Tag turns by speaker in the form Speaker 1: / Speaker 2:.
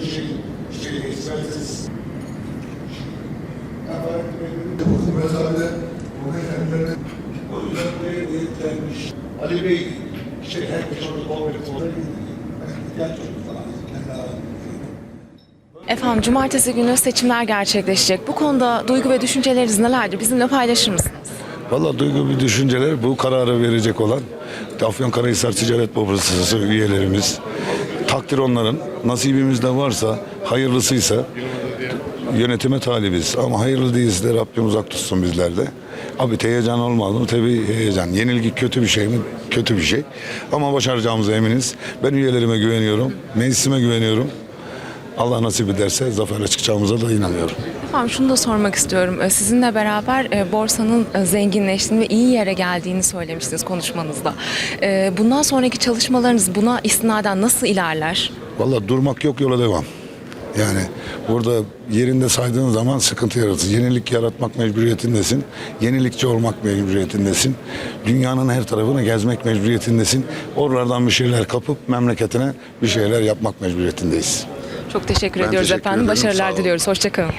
Speaker 1: şey, şey, ekspertiz. Bu mesafede burada kendilerine o yüzden buraya niyetlenmiş. Ali Bey, şey, herkes orada. Kendi aranızda.
Speaker 2: Efendim cumartesi günü seçimler gerçekleşecek. Bu konuda duygu ve düşünceleriniz nelerdir? Bizimle paylaşır mısınız?
Speaker 3: Valla duygu bir düşünceler bu kararı verecek olan Afyonkarahisar Ticaret Borsası üyelerimiz. Takdir onların. Nasibimiz de varsa, hayırlısıysa yönetime talibiz. Ama hayırlı değilse de Rabbim uzak tutsun bizlerde. Abi heyecan olmaz mı? Tabii heyecan. Yenilgi kötü bir şey mi? Kötü bir şey. Ama başaracağımıza eminiz. Ben üyelerime güveniyorum. Meclisime güveniyorum. Allah nasip ederse zaferle çıkacağımıza da inanıyorum.
Speaker 2: Efendim şunu da sormak istiyorum. Ee, Sizinle beraber e, borsanın e, zenginleştiğini ve iyi yere geldiğini söylemiştiniz konuşmanızda. Ee, Bundan sonraki çalışmalarınız buna istinaden nasıl ilerler?
Speaker 3: Vallahi durmak yok yola devam. Yani burada yerinde saydığın zaman sıkıntı yaratır. Yenilik yaratmak mecburiyetindesin. Yenilikçi olmak mecburiyetindesin. Dünyanın her tarafını gezmek mecburiyetindesin. Oralardan bir şeyler kapıp memleketine bir şeyler yapmak mecburiyetindeyiz.
Speaker 2: Çok teşekkür
Speaker 3: Ben
Speaker 2: ediyoruz
Speaker 3: teşekkür
Speaker 2: efendim.
Speaker 3: ederim.
Speaker 2: Başarılar diliyoruz. Hoşçakalın.